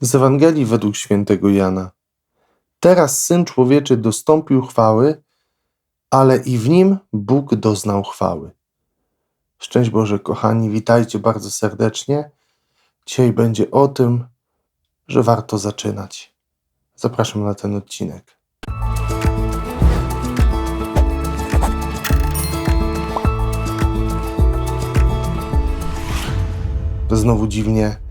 Z Ewangelii według świętego Jana. Teraz Syn Człowieczy dostąpił chwały, ale i w nim Bóg doznał chwały. Szczęść Boże, kochani, witajcie bardzo serdecznie. Dzisiaj będzie o tym, że warto zaczynać. Zapraszam na ten odcinek. Znowu dziwnie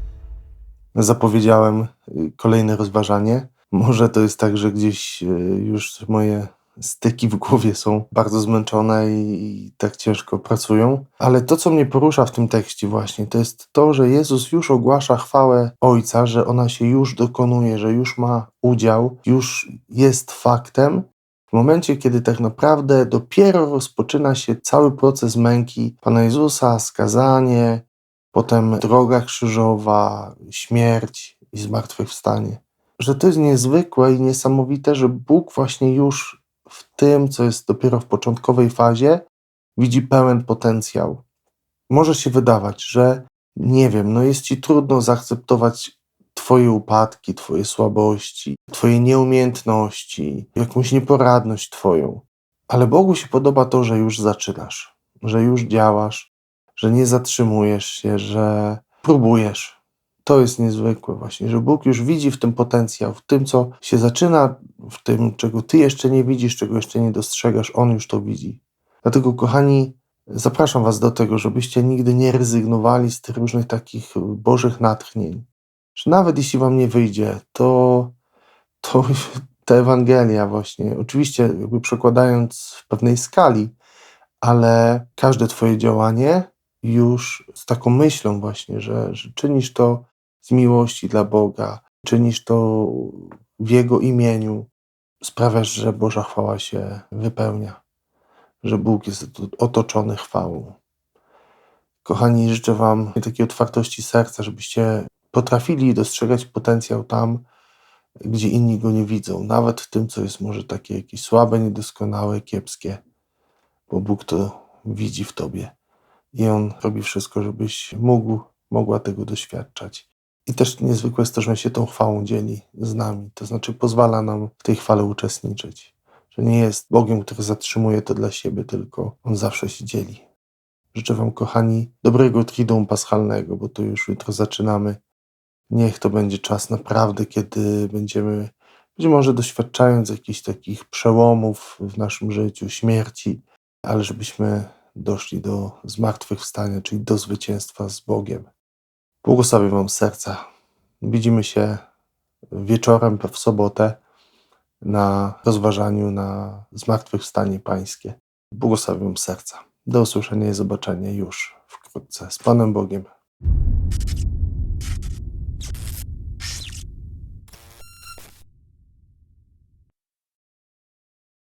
zapowiedziałem y, kolejne rozważanie. Może to jest tak, że gdzieś y, już moje styki w głowie są bardzo zmęczone i, tak ciężko pracują. Ale to, co mnie porusza w tym tekście właśnie, to jest to, że Jezus już ogłasza chwałę Ojca, że ona się już dokonuje, że już ma udział, już jest faktem. W momencie, kiedy tak naprawdę dopiero rozpoczyna się cały proces męki Pana Jezusa, skazanie, potem droga krzyżowa, śmierć i zmartwychwstanie. Że to jest niezwykłe i niesamowite, że Bóg właśnie już w tym, co jest dopiero w początkowej fazie, widzi pełen potencjał. Może się wydawać, że nie wiem, no jest ci trudno zaakceptować Twoje upadki, Twoje słabości, Twoje nieumiejętności, jakąś nieporadność Twoją. Ale Bogu się podoba to, że już zaczynasz, że już działasz, że nie zatrzymujesz się, że próbujesz. To jest niezwykłe właśnie, że Bóg już widzi w tym potencjał, w tym, co się zaczyna, w tym, czego ty jeszcze nie widzisz, czego jeszcze nie dostrzegasz, On już to widzi. Dlatego, kochani, zapraszam was do tego, żebyście nigdy nie rezygnowali z tych różnych takich bożych natchnień. Że nawet jeśli wam nie wyjdzie, to, to ta Ewangelia właśnie, oczywiście jakby przekładając w pewnej skali, ale każde twoje działanie już z taką myślą właśnie, że, że czynisz to z miłości dla Boga, czynisz to w Jego imieniu, sprawiasz, że Boża chwała się wypełnia, że Bóg jest otoczony chwałą. Kochani, życzę Wam takiej otwartości serca, żebyście potrafili dostrzegać potencjał tam, gdzie inni go nie widzą, nawet w tym, co jest może takie jakieś słabe, niedoskonałe, kiepskie, bo Bóg to widzi w Tobie i On robi wszystko, żebyś mógł, mogła tego doświadczać. I też niezwykłe jest to, że się tą chwałą dzieli z nami, to znaczy pozwala nam w tej chwale uczestniczyć. Że nie jest Bogiem, który zatrzymuje to dla siebie, tylko On zawsze się dzieli. Życzę Wam, kochani, dobrego Triduum Paschalnego, bo to już jutro zaczynamy. Niech to będzie czas naprawdę, kiedy będziemy, być może doświadczając jakichś takich przełomów w naszym życiu, śmierci, ale żebyśmy doszli do zmartwychwstania, czyli do zwycięstwa z Bogiem. Błogosławię Wam serca. Widzimy się wieczorem w sobotę na rozważaniu na zmartwychwstanie Pańskie. Błogosławię Wam serca. Do usłyszenia i zobaczenia już wkrótce. Z Panem Bogiem.